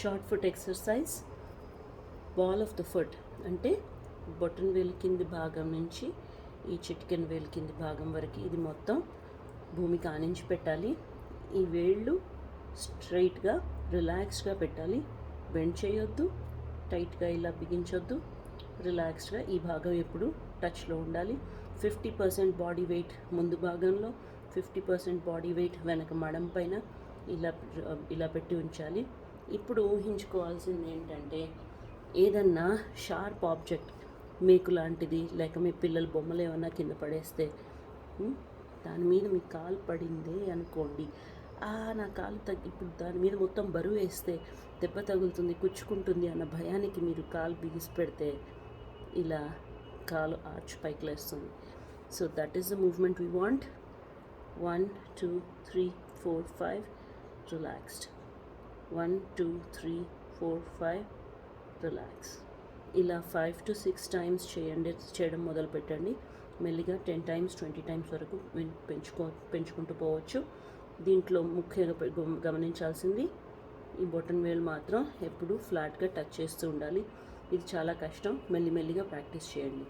Short foot exercise ball of the foot అంటే బొటన్ వేలు కింది భాగం నుంచి ఈ చిటికెన్ వేలు కింది భాగం వరకు ఇది మొత్తం భూమికి ఆనించి పెట్టాలి. ఈ వేళ్ళు స్ట్రైట్గా రిలాక్స్డ్గా పెట్టాలి. బెండ్ చేయొద్దు టైట్గా ఇలా బిగించొద్దు. రిలాక్స్డ్గా ఈ భాగం ఎప్పుడు టచ్లో ఉండాలి. ఫిఫ్టీ పర్సెంట్ బాడీ వెయిట్ ముందు భాగంలో ఫిఫ్టీ పర్సెంట్ బాడీ వెయిట్ వెనక మడం పైన ఇలా ఇలా పెట్టి ఉంచాలి. ఇప్పుడు ఊహించుకోవాల్సింది ఏంటంటే ఏదన్నా షార్ప్ ఆబ్జెక్ట్ మేకు లాంటిది లేక మీ పిల్లల బొమ్మలు ఏమన్నా కింద పడేస్తే దాని మీద మీ కాలు పడిందే అనుకోండి. నా కాలు తగ్గి ఇప్పుడు దాని మీద మొత్తం బరువు వేస్తే దెబ్బ తగులుతుంది కుచ్చుకుంటుంది అన్న భయానికి మీరు కాలు బిగిసి పెడితే ఇలా కాలు ఆర్చ్ పైకి లేస్తుంది. So that is the movement we want. One two three four five relaxed. One two three four five relax. ఇలా ఫైవ్ టు సిక్స్ టైమ్స్ చేయండి చేయడం మొదలు పెట్టండి. మెల్లిగా టెన్ టైమ్స్ ట్వంటీ టైమ్స్ వరకు పెంచుకో పెంచుకుంటూ పోవచ్చు. దీంట్లో ముఖ్యంగా గమ- గమనించాల్సింది ఈ బొటన్ వేలు మాత్రం ఎప్పుడూ ఫ్లాట్గా టచ్ చేస్తూ ఉండాలి. ఇది చాలా కష్టం. మెల్లిమెల్లిగా ప్రాక్టీస్ చేయండి.